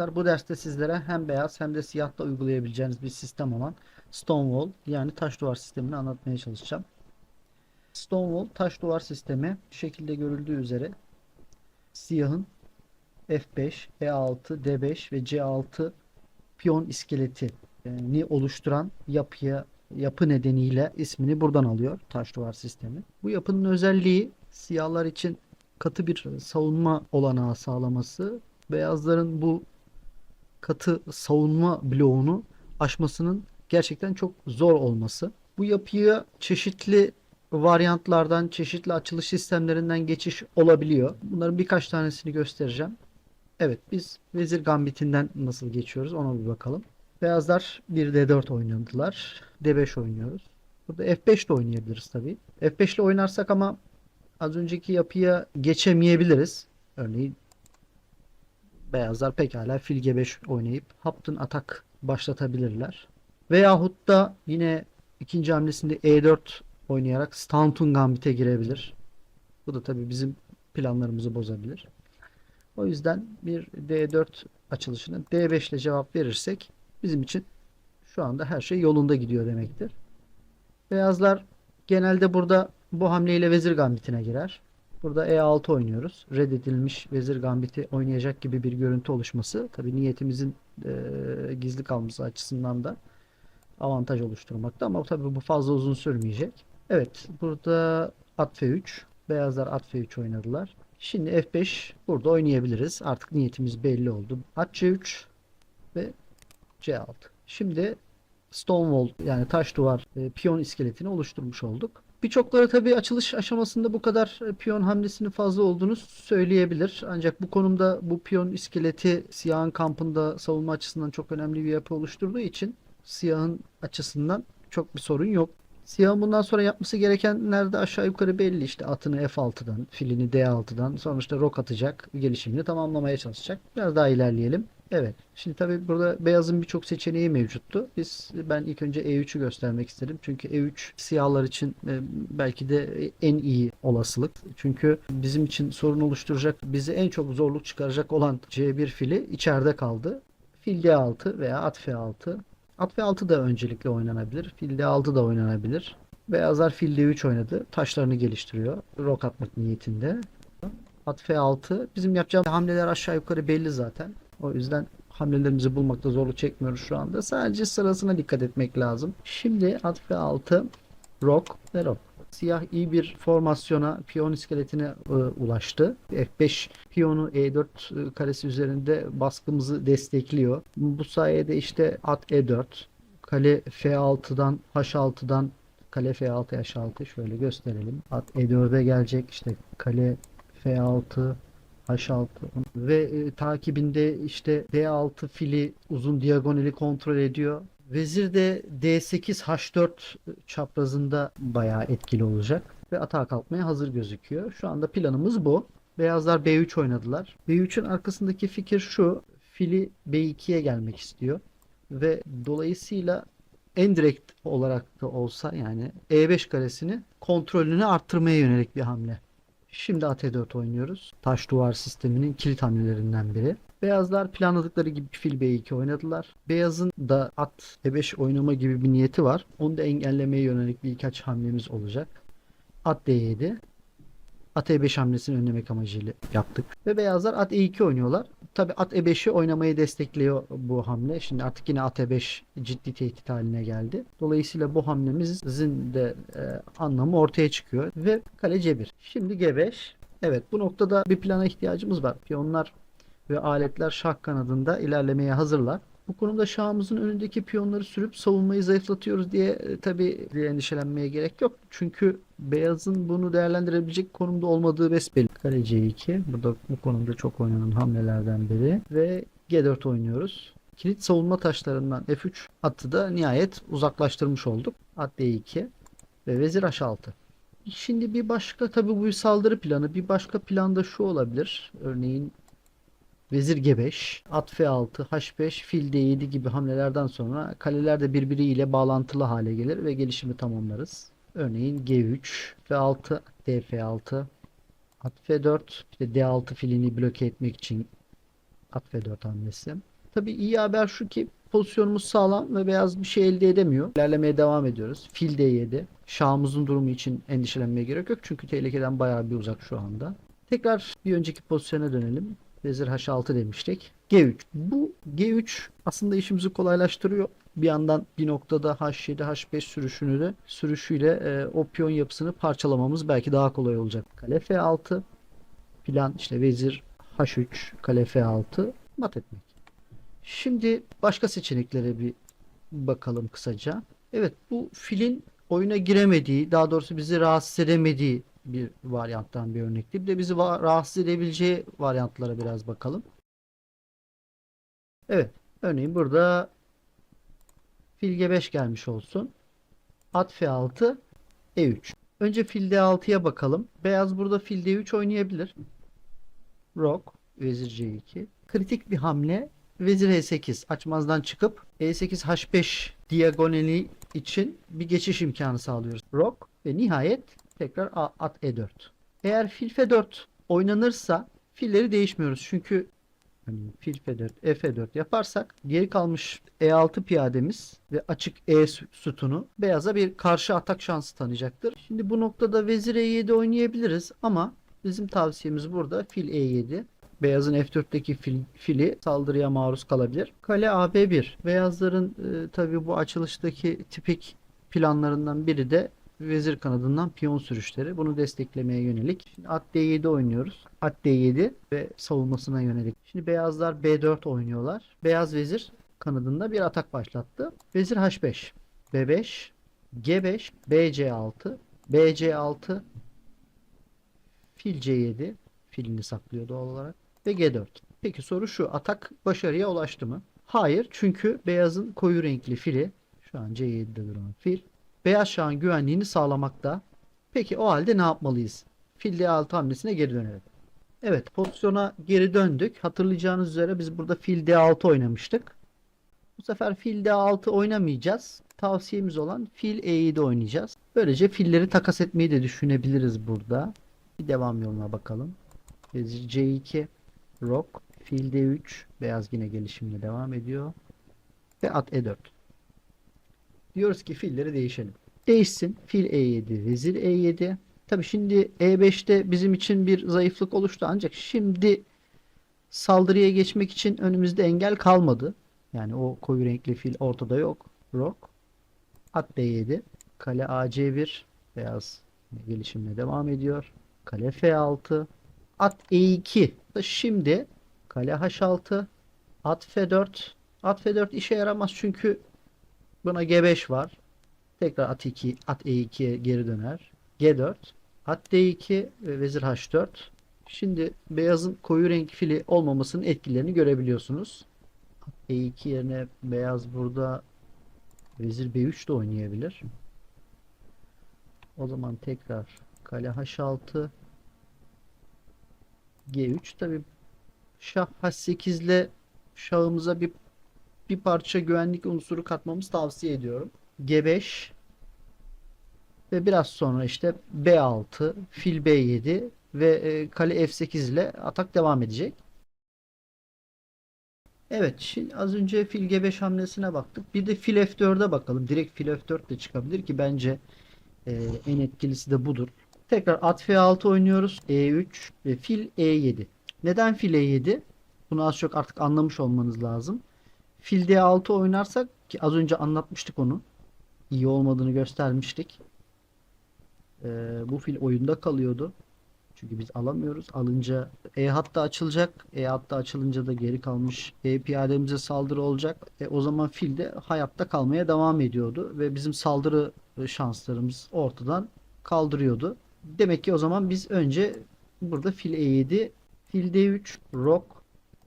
arkadaşlar. Bu derste sizlere hem beyaz hem de siyahta uygulayabileceğiniz bir sistem olan Stonewall yani taş duvar sistemini anlatmaya çalışacağım. Stonewall taş duvar sistemi şekilde görüldüğü üzere siyahın F5, E6, D5 ve C6 piyon iskeletini oluşturan yapıya yapı nedeniyle ismini buradan alıyor taş duvar sistemi. Bu yapının özelliği siyahlar için katı bir savunma olanağı sağlaması, beyazların bu katı savunma bloğunu aşmasının gerçekten çok zor olması. Bu yapıya çeşitli varyantlardan, çeşitli açılış sistemlerinden geçiş olabiliyor. Bunların birkaç tanesini göstereceğim. Evet, biz Vezir Gambit'inden nasıl geçiyoruz ona bir bakalım. Beyazlar 1D4 oynadılar. D5 oynuyoruz. Burada F5 de oynayabiliriz tabii. F5 ile oynarsak ama az önceki yapıya geçemeyebiliriz. Örneğin beyazlar pekala fil G5 oynayıp Hampton atak başlatabilirler. Veyahut da yine ikinci hamlesinde E4 oynayarak Staunton Gambit'e girebilir. Bu da tabii bizim planlarımızı bozabilir. O yüzden bir D4 açılışını D5 ile cevap verirsek bizim için şu anda her şey yolunda gidiyor demektir. Beyazlar genelde burada bu hamleyle vezir gambitine girer. Burada E6 oynuyoruz. Reddedilmiş vezir gambiti oynayacak gibi bir görüntü oluşması tabii niyetimizin e, gizli kalması açısından da avantaj oluşturmakta ama tabii bu fazla uzun sürmeyecek. Evet burada at F3 beyazlar at F3 oynadılar. Şimdi F5 burada oynayabiliriz. Artık niyetimiz belli oldu. At C3 ve C6. Şimdi Stonewall yani taş duvar e, piyon iskeletini oluşturmuş olduk. Birçokları tabii açılış aşamasında bu kadar e, piyon hamlesinin fazla olduğunu söyleyebilir. Ancak bu konumda bu piyon iskeleti siyahın kampında savunma açısından çok önemli bir yapı oluşturduğu için siyahın açısından çok bir sorun yok. Siyahın bundan sonra yapması gerekenler de aşağı yukarı belli işte atını F6'dan, filini D6'dan sonuçta rok atacak, gelişimini tamamlamaya çalışacak. Biraz daha ilerleyelim. Evet. Şimdi tabii burada beyazın birçok seçeneği mevcuttu. Biz ben ilk önce E3'ü göstermek istedim. Çünkü E3 siyahlar için e, belki de en iyi olasılık. Çünkü bizim için sorun oluşturacak, bizi en çok zorluk çıkaracak olan C1 fili içeride kaldı. Fil D6 veya at F6. At F6 da öncelikle oynanabilir. Fil D6 da oynanabilir. Beyazlar fil D3 oynadı. Taşlarını geliştiriyor. Rok atmak niyetinde. At F6. Bizim yapacağımız hamleler aşağı yukarı belli zaten. O yüzden hamlelerimizi bulmakta zorluk çekmiyoruz şu anda. Sadece sırasına dikkat etmek lazım. Şimdi at F6 Rock ve Rock. Siyah iyi bir formasyona, piyon iskeletine e, ulaştı. F5 piyonu E4 e, karesi üzerinde baskımızı destekliyor. Bu sayede işte at E4, kale F6'dan H6'dan kale F6 H6 şöyle gösterelim. At E4'e gelecek işte kale F6 H6 ve e, takibinde işte D6 fili uzun diagonali kontrol ediyor. Vezir de D8 H4 çaprazında bayağı etkili olacak ve atağa kalkmaya hazır gözüküyor. Şu anda planımız bu. Beyazlar B3 oynadılar. B3'ün arkasındaki fikir şu. Fili B2'ye gelmek istiyor ve dolayısıyla en direkt olarak da olsa yani E5 karesini kontrolünü arttırmaya yönelik bir hamle. Şimdi at E4 oynuyoruz. Taş duvar sisteminin kilit hamlelerinden biri. Beyazlar planladıkları gibi fil B2 oynadılar. Beyazın da at E5 oynama gibi bir niyeti var. Onu da engellemeye yönelik birkaç hamlemiz olacak. At D7. At E5 hamlesini önlemek amacıyla yaptık. Ve beyazlar at E2 oynuyorlar. Tabi at E5'i oynamayı destekliyor bu hamle. Şimdi artık yine at E5 ciddi tehdit haline geldi. Dolayısıyla bu hamlemizin de e, anlamı ortaya çıkıyor. Ve kale C1. Şimdi G5. Evet bu noktada bir plana ihtiyacımız var. Piyonlar ve aletler şah kanadında ilerlemeye hazırlar. Bu konuda şahımızın önündeki piyonları sürüp savunmayı zayıflatıyoruz diye e, tabi endişelenmeye gerek yok. Çünkü beyazın bunu değerlendirebilecek konumda olmadığı besbelli. Kale C2 burada bu konumda çok oynanan hamlelerden biri ve G4 oynuyoruz. Kilit savunma taşlarından F3 atı da nihayet uzaklaştırmış olduk. At D2 ve vezir H6. Şimdi bir başka tabi bu saldırı planı. Bir başka planda şu olabilir. Örneğin Vezir G5, at F6, H5, fil D7 gibi hamlelerden sonra kaleler de birbiriyle bağlantılı hale gelir ve gelişimi tamamlarız. Örneğin G3, F6, DF6, at F4, işte D6 filini bloke etmek için At F4 hamlesi. Tabii iyi haber şu ki pozisyonumuz sağlam ve beyaz bir şey elde edemiyor. İlerlemeye devam ediyoruz. Fil D7. Şahımızın durumu için endişelenmeye gerek yok. Çünkü tehlikeden bayağı bir uzak şu anda. Tekrar bir önceki pozisyona dönelim. Vezir H6 demiştik. G3. Bu G3 aslında işimizi kolaylaştırıyor. Bir yandan bir noktada H7, H5 sürüşünü de sürüşüyle e, o piyon yapısını parçalamamız belki daha kolay olacak. Kale F6. Plan işte vezir H3, kale F6 mat etmek. Şimdi başka seçeneklere bir bakalım kısaca. Evet bu filin oyuna giremediği, daha doğrusu bizi rahatsız edemediği bir varyanttan bir örnekti. Bir de bizi rahatsız edebileceği varyantlara biraz bakalım. Evet, örneğin burada fil G5 gelmiş olsun. At F6, E3. Önce fil D6'ya bakalım. Beyaz burada fil D3 oynayabilir. Rok, vezir C2. Kritik bir hamle vezir E8 açmazdan çıkıp E E8 H5 diagonali için bir geçiş imkanı sağlıyoruz. Rok ve nihayet tekrar A- at E4. Eğer fil F4 oynanırsa filleri değişmiyoruz. Çünkü hani fil F4, F4 yaparsak geri kalmış E6 piyademiz ve açık E sü- sütunu beyaza bir karşı atak şansı tanıyacaktır. Şimdi bu noktada vezir E7 oynayabiliriz ama bizim tavsiyemiz burada fil E7. Beyazın F4'teki fil, fili saldırıya maruz kalabilir. Kale AB1. Beyazların e, tabii bu açılıştaki tipik planlarından biri de vezir kanadından piyon sürüşleri. Bunu desteklemeye yönelik. Şimdi at D7 oynuyoruz. At D7 ve savunmasına yönelik. Şimdi beyazlar B4 oynuyorlar. Beyaz vezir kanadında bir atak başlattı. Vezir H5. B5 G5 BC6 BC6 Fil C7 filini saklıyor doğal olarak ve G4. Peki soru şu atak başarıya ulaştı mı? Hayır çünkü beyazın koyu renkli fili şu an C7'de duran fil beyaz şahın güvenliğini sağlamakta. Peki o halde ne yapmalıyız? Fil D6 hamlesine geri dönelim. Evet pozisyona geri döndük. Hatırlayacağınız üzere biz burada fil D6 oynamıştık. Bu sefer fil D6 oynamayacağız. Tavsiyemiz olan fil E7 oynayacağız. Böylece filleri takas etmeyi de düşünebiliriz burada. Bir devam yoluna bakalım. Vezir C2 Rok Fil D3 Beyaz yine gelişimine devam ediyor. Ve at E4. Diyoruz ki filleri değişelim. Değişsin. Fil E7 Vezir E7 Tabi şimdi E5'te bizim için bir zayıflık oluştu ancak şimdi saldırıya geçmek için önümüzde engel kalmadı. Yani o koyu renkli fil ortada yok. Rok At D7 Kale AC1 Beyaz gelişimine devam ediyor. Kale F6. At E2. Da Şimdi kale H6. At F4. At F4 işe yaramaz çünkü buna G5 var. Tekrar at 2, at E2'ye geri döner. G4. At D2 ve vezir H4. Şimdi beyazın koyu renk fili olmamasının etkilerini görebiliyorsunuz. At E2 yerine beyaz burada vezir B3 de oynayabilir. O zaman tekrar kale H6 G3 tabi şah H8 ile şahımıza bir bir parça güvenlik unsuru katmamız tavsiye ediyorum. G5 ve biraz sonra işte B6, fil B7 ve e, kale F8 ile atak devam edecek. Evet, şimdi az önce fil G5 hamlesine baktık. Bir de fil F4'e bakalım. Direkt fil F4 de çıkabilir ki bence e, en etkilisi de budur. Tekrar at F6 oynuyoruz. E3 ve fil E7. Neden fil E7? Bunu az çok artık anlamış olmanız lazım. Fil D6 oynarsak ki az önce anlatmıştık onu. İyi olmadığını göstermiştik. Ee, bu fil oyunda kalıyordu. Çünkü biz alamıyoruz. Alınca E hatta açılacak. E hatta açılınca da geri kalmış E piyademize saldırı olacak. E, o zaman fil de hayatta kalmaya devam ediyordu ve bizim saldırı şanslarımız ortadan kaldırıyordu. Demek ki o zaman biz önce burada fil E7, fil D3, rok,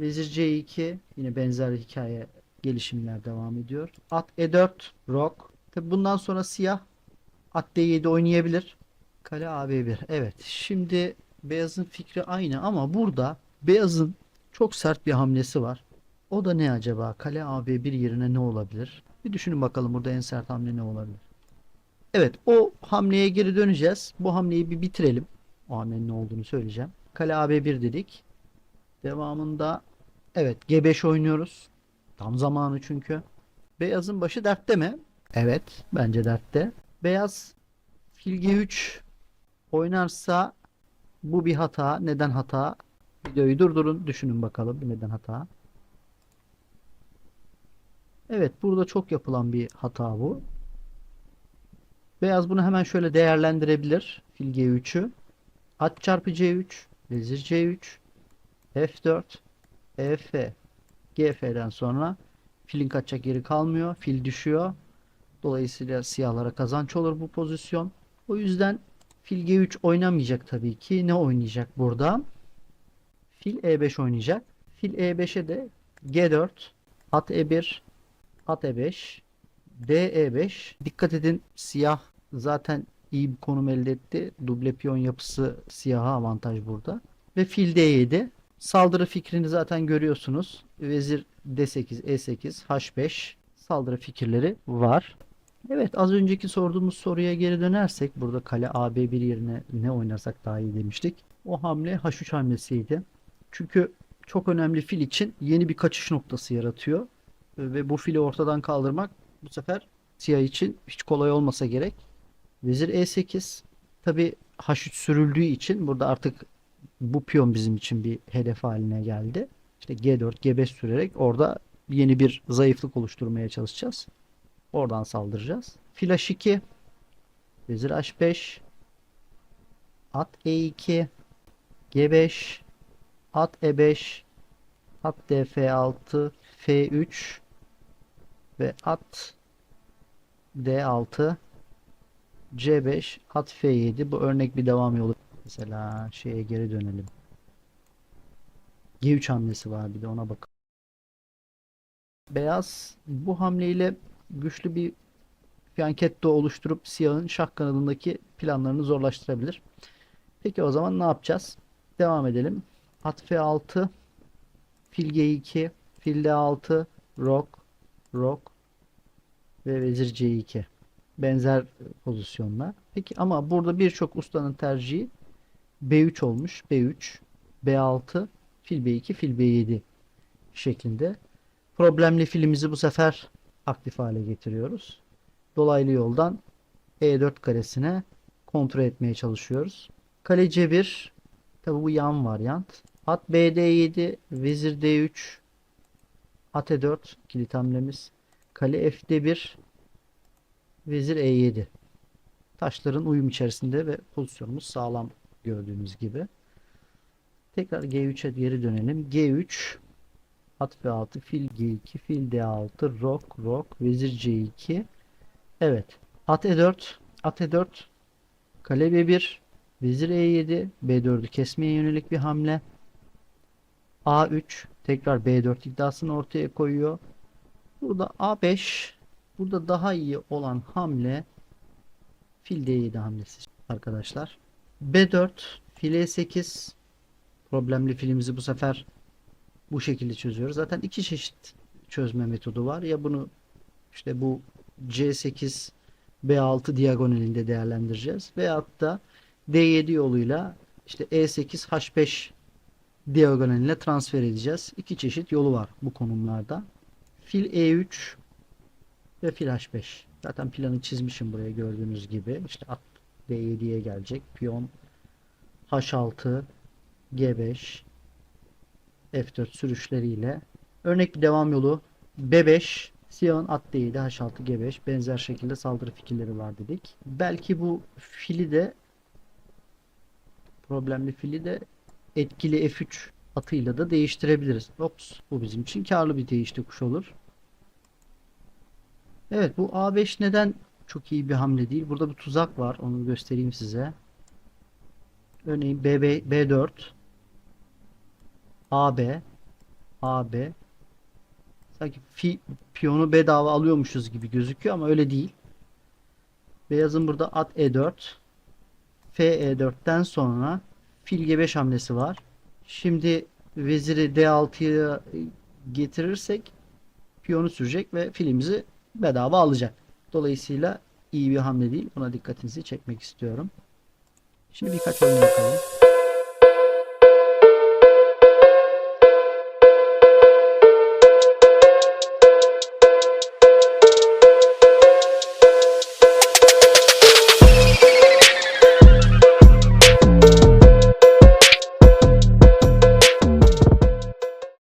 vezir C2 yine benzer hikaye gelişimler devam ediyor. At E4, rok. Tabi bundan sonra siyah at D7 oynayabilir. Kale AB1. Evet. Şimdi beyazın fikri aynı ama burada beyazın çok sert bir hamlesi var. O da ne acaba? Kale AB1 yerine ne olabilir? Bir düşünün bakalım burada en sert hamle ne olabilir? Evet, o hamleye geri döneceğiz. Bu hamleyi bir bitirelim. O hamlenin ne olduğunu söyleyeceğim. Kale AB1 dedik. Devamında Evet G5 oynuyoruz. Tam zamanı çünkü. Beyazın başı dertte mi? Evet bence dertte. Beyaz fil G3 oynarsa bu bir hata. Neden hata? Videoyu durdurun düşünün bakalım neden hata. Evet burada çok yapılan bir hata bu. Beyaz bunu hemen şöyle değerlendirebilir. Fil G3'ü. At çarpı C3. Vezir C3. F4. EF. GF'den sonra filin kaçacak yeri kalmıyor. Fil düşüyor. Dolayısıyla siyahlara kazanç olur bu pozisyon. O yüzden fil G3 oynamayacak tabii ki. Ne oynayacak burada? Fil E5 oynayacak. Fil E5'e de G4, at E1, at E5, D E5. Dikkat edin siyah zaten iyi bir konum elde etti. Duble piyon yapısı siyaha avantaj burada. Ve fil D7. Saldırı fikrini zaten görüyorsunuz. Vezir D8, E8, H5 saldırı fikirleri var. Evet az önceki sorduğumuz soruya geri dönersek burada kale AB1 yerine ne oynarsak daha iyi demiştik. O hamle H3 hamlesiydi. Çünkü çok önemli fil için yeni bir kaçış noktası yaratıyor. Ve bu fili ortadan kaldırmak bu sefer siyah için hiç kolay olmasa gerek. Vezir E8 tabi H3 sürüldüğü için burada artık bu piyon bizim için bir hedef haline geldi. İşte G4, G5 sürerek orada yeni bir zayıflık oluşturmaya çalışacağız. Oradan saldıracağız. Fil H2 Vezir H5 At E2 G5 At E5 At DF6 F3 ve at D6 C5 at F7 bu örnek bir devam yolu. Mesela şeye geri dönelim. G3 hamlesi var bir de ona bak. Beyaz bu hamleyle güçlü bir fianketto oluşturup siyahın şah kanadındaki planlarını zorlaştırabilir. Peki o zaman ne yapacağız? Devam edelim. At F6 Fil G2 Fil D6 Rok Rok ve Vezir C2 benzer pozisyonlar. Peki ama burada birçok ustanın tercihi B3 olmuş. B3, B6, fil B2, fil B7 şeklinde. Problemli filimizi bu sefer aktif hale getiriyoruz. Dolaylı yoldan E4 karesine kontrol etmeye çalışıyoruz. Kale C1 tabi bu yan varyant. At BD7, vezir D3, at E4 kilit hamlemiz. Kale F'de1, vezir E7. Taşların uyum içerisinde ve pozisyonumuz sağlam gördüğünüz gibi. Tekrar G3'e geri dönelim. G3 at F6 fil G2 fil D6 rok rok vezir C2 Evet. At E4 at E4 kale B1 vezir E7 B4'ü kesmeye yönelik bir hamle. A3 tekrar B4 iddiasını ortaya koyuyor. Burada A5 burada daha iyi olan hamle fil D7 hamlesi arkadaşlar. B4 fil E8 problemli filimizi bu sefer bu şekilde çözüyoruz. Zaten iki çeşit çözme metodu var. Ya bunu işte bu C8 B6 diagonalinde değerlendireceğiz. Veyahut da D7 yoluyla işte E8 H5 diagonaline transfer edeceğiz. İki çeşit yolu var bu konumlarda. Fil E3 ve fil H5. Zaten planı çizmişim buraya gördüğünüz gibi. İşte at D7'ye gelecek. Piyon H6 G5 F4 sürüşleriyle örnek bir devam yolu B5 Siyahın at D7 H6 G5 benzer şekilde saldırı fikirleri var dedik. Belki bu fili de problemli fili de etkili F3 atıyla da değiştirebiliriz. Ops bu bizim için karlı bir değişti kuş olur. Evet bu A5 neden çok iyi bir hamle değil? Burada bir tuzak var. Onu göstereyim size. Örneğin BB, B4 AB AB sanki fi, piyonu bedava alıyormuşuz gibi gözüküyor ama öyle değil. Beyazın burada at E4 F E4'ten sonra fil G5 hamlesi var. Şimdi veziri D6'ya getirirsek piyonu sürecek ve filimizi bedava alacak. Dolayısıyla iyi bir hamle değil. Buna dikkatinizi çekmek istiyorum. Şimdi birkaç oyun bakalım.